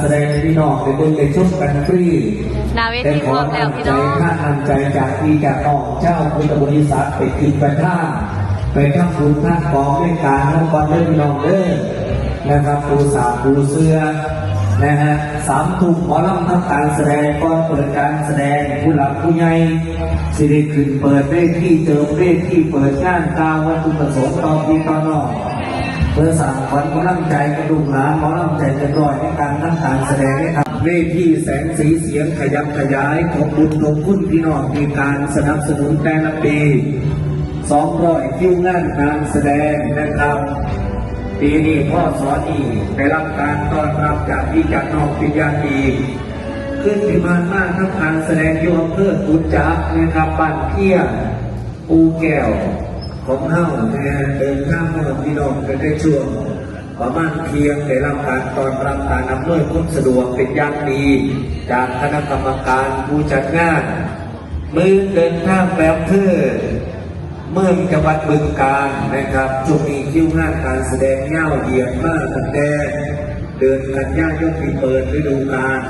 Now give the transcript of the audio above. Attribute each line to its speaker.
Speaker 1: แสดงให้พี่น้องในบนในชมกันฟรี
Speaker 2: หนาเว
Speaker 1: แต่
Speaker 2: ที
Speaker 1: ข
Speaker 2: พร้
Speaker 1: อ
Speaker 2: อมแล้ว
Speaker 1: นำ
Speaker 2: พี่
Speaker 1: ใจ
Speaker 2: น้อง
Speaker 1: ท่านนำใจจากพี่จากน้องเจ้าพุทธบริษัทไปกินไปท่าไปทำบุญท่านกองด้วยการน้องกอนเด้อพี่น้องเด้อนะครับปูสาปูเสื้อนะฮะสามทุ่มหมอลำทำการแสดงก่อนเปิดการแสดงผู้หลักผู้ใหญ่สิได้ขึ้นเปิดเวทีเจิมเวทีเปิดงานกล่าววัตถุประสงค์ต่อพี่ต่อน้อง เพื่อสั่งขวัญกำลังใจกระดุมหลานหมอลำใจเกันร้อยในการทำการแสดงนะครับเวทีแสงสีเสียงขยับขยายของบุญของคุณพี่น้องมีการสนับสนุนแต่ละปีสองร้อยคิวงานการแสดงนะครับปีนี้พ่อสอนอีได้รับการต้อนรับจากพี่จากน้องปิญญาตีขึ้นที่มานมากทำการแสดงโยมเพื่อตุนจักนะครับบ้านเพียปูแก้ว ของเฮานะฮะเดินข้ามมาพี่น้องกันได้ช่วงประมาณเพียงได้รับการตอนรับการอำนวยความสะดวกเป็นอย่างดี จากคณะกรรมการผู้จัดงาน มือเดินข้ามแบบเพื่อเมื่อจังหวัดบึงกาฬนะครับช่วงนี้คิวงานการแสดงเง่าเหยียบมากตั้งแต่เดือนกันยากยนที่เปิดฤดูกาล